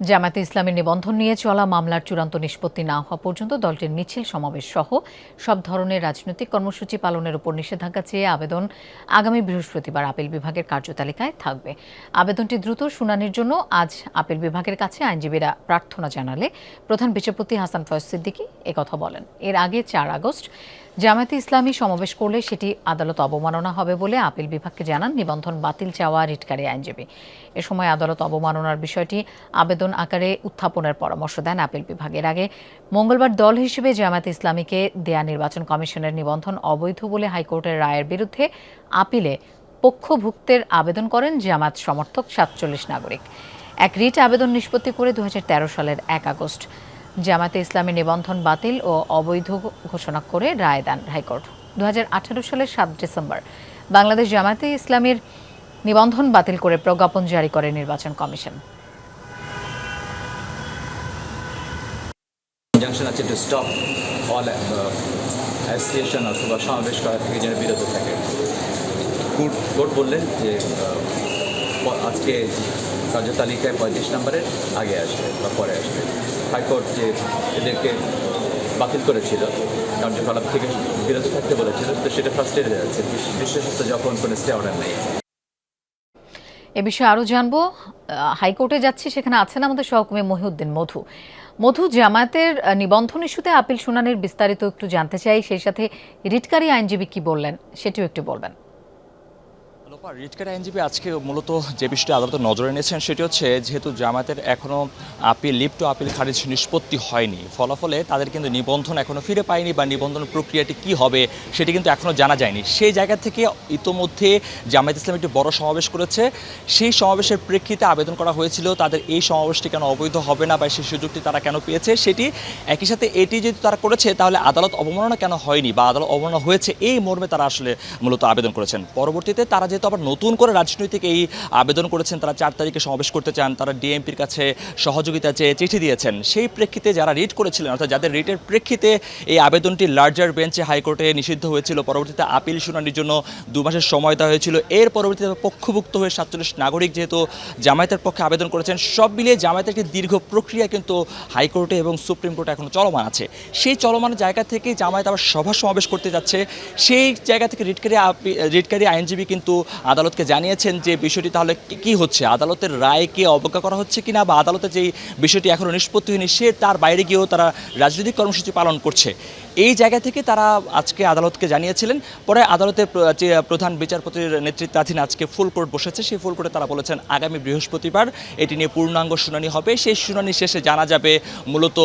জামায়াতে ইসলামের নিবন্ধন নিয়ে চলা মামলার চূড়ান্ত নিষ্পত্তি না হওয়া পর্যন্ত দলটির মিছিল সমাবেশ সহ সব ধরনের রাজনৈতিক কর্মসূচি পালনের উপর নিষেধাজ্ঞা চেয়ে আবেদন আগামী বৃহস্পতিবার আপিল বিভাগের কার্যতালিকায় থাকবে। আবেদনটি দ্রুত শুনানির জন্য আজ আপিল বিভাগের কাছে আইনজীবীরা প্রার্থনা জানালে প্রধান বিচারপতি হাসান ফয়েজ সিদ্দিকী একথা বলেন। এর আগে চার আগস্ট জামায়াতে ইসলামী সমাবেশ করলে সেটি আদালত অবমাননা হবে বলে আপিল বিভাগকে জানান নিবন্ধন বাতিল চাওয়া রিটকারী আইনজীবী। এ সময় আদালত অবমাননার বিষয়টি আবেদন আকারে উত্থাপনের পরামর্শ দেন আপিল বিভাগের আগে মঙ্গলবার দল হিসেবে জামায়াতে ইসলামীকে দেয়া নির্বাচন কমিশনের নিবন্ধন অবৈধ বলে হাইকোর্টের রায়ের বিরুদ্ধে আপিলে পক্ষভুক্তের আবেদন করেন জামাত সমর্থক সাতচল্লিশ নাগরিক। এক রিট আবেদন নিষ্পত্তি করে দু হাজার তেরো সালের এক আগস্ট। জামাতে ইসলামী নিবন্ধন বাতিল ও অবৈধ ঘোষণা করে রায় দেন হাইকোর্ট। দুহাজার আঠারো সালের সাত ডিসেম্বর বাংলাদেশ জামাতে ইসলামীর নিবন্ধন বাতিল করে প্রজ্ঞাপন জারি করে নির্বাচন কমিশন। অ্যাসোসিয়েশন অথবা সমাবেশ করা থেকে যেন বিরত থাকে। কোর্ট কোর্ট বললেন যে আজকে কার্যতালিকায় পঁয়ত্রিশ নম্বরের আগে আসবে বা পরে আসবে। হাইকোর্ট যে এদেরকে বাতিল করেছিল, কার্যকলাপ থেকে বিরত থাকতে বলেছিল, তো সেটা ফার্স্ট ফার্স্টের যাচ্ছে। বিশেষত যখন কোনো স্টে অর্ডার নেই। এ বিষয়ে আরও জানব। হাইকোর্টে যাচ্ছি, সেখানে আছেন আমাদের সহকর্মী মহিউদ্দিন মধু। মধু, জামায়াতের নিবন্ধন ইস্যুতে আপিল শুনানির বিস্তারিত একটু জানতে চাই। সেই সাথে রিটকারী আইনজীবী কি বললেন, সেটিও একটু বলবেন। রিটকার আইনজীবী আজকে মূলত যে বিষয়টি আদালত নজরে এনেছেন, সেটি হচ্ছে যেহেতু জামায়াতের এখনও আপিল লিপ টু আপিল খারিজ নিষ্পত্তি হয়নি। ফলাফলে তাদের কিন্তু নিবন্ধন এখনও ফিরে পায়নি বা নিবন্ধন প্রক্রিয়াটি কি হবে সেটি কিন্তু এখনও জানা যায়নি। সেই জায়গা থেকে ইতোমধ্যে জামায়াত ইসলাম একটি বড় সমাবেশ করেছে। সেই সমাবেশের প্রেক্ষিতে আবেদন করা হয়েছিল, তাদের এই সমাবেশটি কেন অবৈধ হবে না বা সেই সুযোগটি তারা কেন পেয়েছে সেটি একই সাথে এটি যদি তারা করেছে, তাহলে আদালত অবমাননা কেন হয়নি বা আদালত অবমাননা হয়েছে, এই মর্মে তারা আসলে মূলত আবেদন করেছেন। পরবর্তীতে তারা যেহেতু আবার নতুন করে রাজনৈতিক এই আবেদন করেছেন, তারা চার তারিখে সমাবেশ করতে চান, তারা ডিএমপির কাছে সহযোগিতা চেয়ে চিঠি দিয়েছেন। সেই প্রেক্ষিতে যারা রিট করেছিলেন, অর্থাৎ যাদের রিটের প্রেক্ষিতে এই আবেদনটি লার্জার বেঞ্চে হাইকোর্টে নিষিদ্ধ হয়েছিল, পরবর্তীতে আপিল শুনানির জন্য দু মাসের সময় দেওয়া হয়েছিল, এর পরবর্তীতে পক্ষভুক্ত হয়ে সাতচল্লিশ নাগরিক যেহেতু জামায়াতের পক্ষে আবেদন করেছেন, সব মিলিয়ে জামায়াতের একটি দীর্ঘ প্রক্রিয়া কিন্তু হাইকোর্টে এবং সুপ্রিম কোর্টে এখনও চলমান আছে। সেই চলমান জায়গা থেকে জামায়াত আবার সভা সমাবেশ করতে যাচ্ছে, সেই জায়গা থেকে রিটকারী রিটকারী আইনজীবী কিন্তু আদালতকে জানিয়েছেন যে বিষয়টি তাহলে কি- হচ্ছে? আদালতের রায়কে অবজ্ঞা করা হচ্ছে কি না বা আদালতে যেই বিষয়টি এখনও নিষ্পত্তি হয়নি, সে তার বাইরে গিয়েও তারা রাজনৈতিক কর্মসূচি পালন করছে। এই জায়গা থেকে তারা আজকে আদালতকে জানিয়েছিলেন। পরে আদালতের প্রধান বিচারপতির নেতৃত্বাধীন আজকে ফুল কোর্ট বসেছে, সেই ফুল কোর্টে তারা বলেছেন, আগামী বৃহস্পতিবার এটি নিয়ে পূর্ণাঙ্গ শুনানি হবে। সেই শুনানি শেষে জানা যাবে মূলত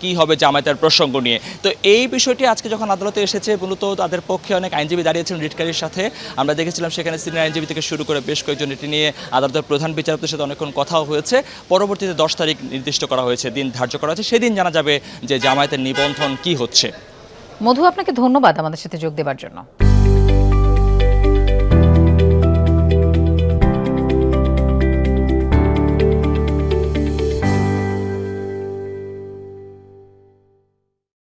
কি হবে জামায়াতের প্রসঙ্গ নিয়ে। তো এই বিষয়টি আজকে যখন আদালতে এসেছে, মূলত তাদের পক্ষে অনেক আইনজীবী দাঁড়িয়েছেন রিটকারীর সাথে। আমরা দেখেছিলাম সেখানে সিনিয়র আইনজীবী থেকে শুরু করে বেশ কয়েকজন এটি নিয়ে আদালতের প্রধান বিচারপতির সাথে অনেকক্ষণ কথাও হয়েছে। পরবর্তীতে দশ তারিখ নির্দিষ্ট করা হয়েছে, দিন ধার্য করা হয়েছে। সেদিন জানা যাবে যে জামায়াতের নিবন্ধন কি হচ্ছে। মধু আপনাকে ধন্যবাদ আমাদের সাথে যোগ দেওয়ার জন্য।